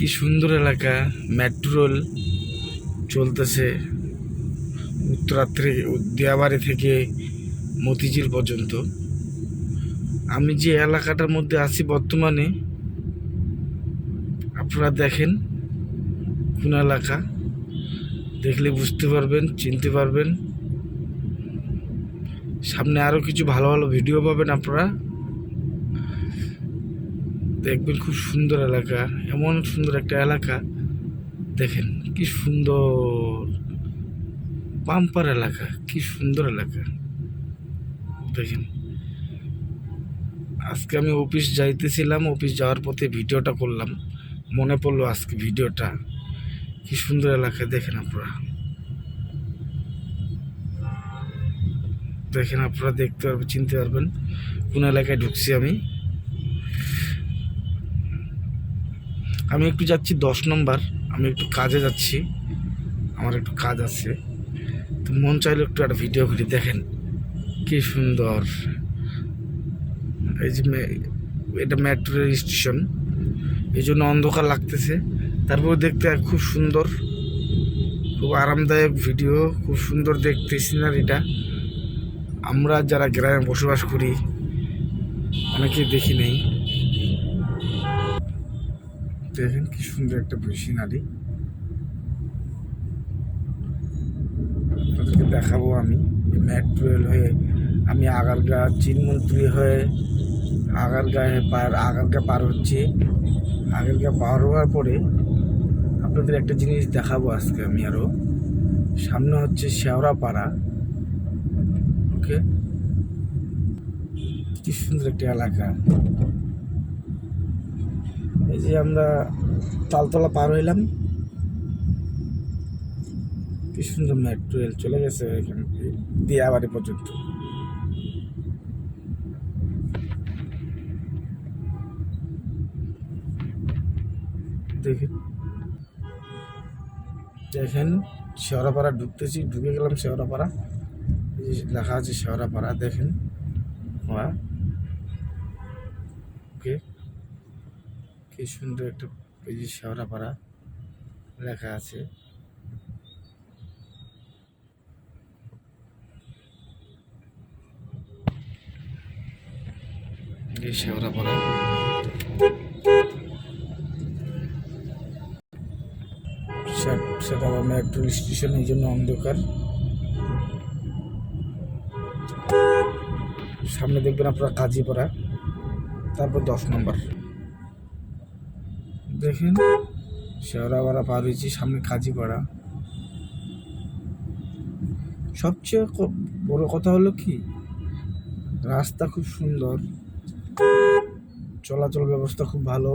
কি সুন্দর এলাকা। মেট্রোল চলতেছে উত্তরার থেকে থেকে মতিঝিল পর্যন্ত। আমি যে এলাকাটার মধ্যে আছি বর্তমানে, আপনারা দেখেন কোন এলাকা। দেখলে বুঝতে পারবেন, চিনতে পারবেন। সামনে আরও কিছু ভালো ভালো ভিডিও পাবেন আপনারা। দেখবেন খুব সুন্দর এলাকা, এমন সুন্দর একটা এলাকা। দেখেন, কি সুন্দর। পাম্পার এলাকা, কি সুন্দর এলাকা। দেখেন, আজকে আমি অফিস যাইতেছিলাম, অফিস যাওয়ার পথে ভিডিওটা করলাম। মনে পড়ল আজকে ভিডিওটা। কি সুন্দর এলাকা, দেখেন আপনারা। দেখেন, আপনারা দেখতে পারবেন, চিনতে পারবেন কোন এলাকায় ঢুকছি আমি। আমি একটু যাচ্ছি দশ নম্বর। আমি একটু কাজে যাচ্ছি। আমার একটু কাজ আছে। তো মন চাইলে একটু একটা ভিডিও করি, দেখেন কি সুন্দর। এই যে এটা মেট্রো স্টেশন এই জন্য অন্ধকার লাগতেছে। তারপর দেখতে খুব সুন্দর। খুব আরামদায়ক ভিডিও খুব সুন্দর দেখতে সিনারিটা আমরা যারা গ্রামে বসবাস করি অনেকে দেখি নেই। দেখেন কি সুন্দর একটা সিনারি আপনাদেরকে দেখাবো আমি মেট্রো রেল হয়ে। আমি আগারগা, চিনমন্ত্রী হয়ে আগারগাঁয়ে পার আগারগা পার হচ্ছি। আগারগা পার হওয়ার পরে আপনাদের একটা জিনিস দেখাবো আজকে আমি আরও সামনে হচ্ছে শেওড়াপাড়া ওকে? কি সুন্দর একটা এলাকা। এই যে আমরা তালতলা পার হইলাম। কি সুন্দর মেট্রো রেল চলে গেছে এখানে দিয়াবাড়ি পর্যন্ত। দেখেন দেখেন, শেওড়াপাড়া ঢুকতেছি, ঢুকে গেলাম শেওড়াপাড়া। লেখা আছে শেওড়াপাড়া, দেখেন। হ্যাঁ। ওকে। কি সুন্দর একটা এই যে শেওড়াপাড়া লেখা আছে। এই শেওড়াপাড়া। সেটা মেট্রো স্টেশন, এই জন্য অন্ধকার। সামনে দেখবেন আপনারা কাজীপাড়া, তারপর দশ নম্বর। দেখেন শেওড়া বাড়া পার হয়েছি, সামনে কাজীপাড়া। সবচেয়ে বড় কথা হলো কি, রাস্তা খুব সুন্দর, চলাচল ব্যবস্থা খুব ভালো।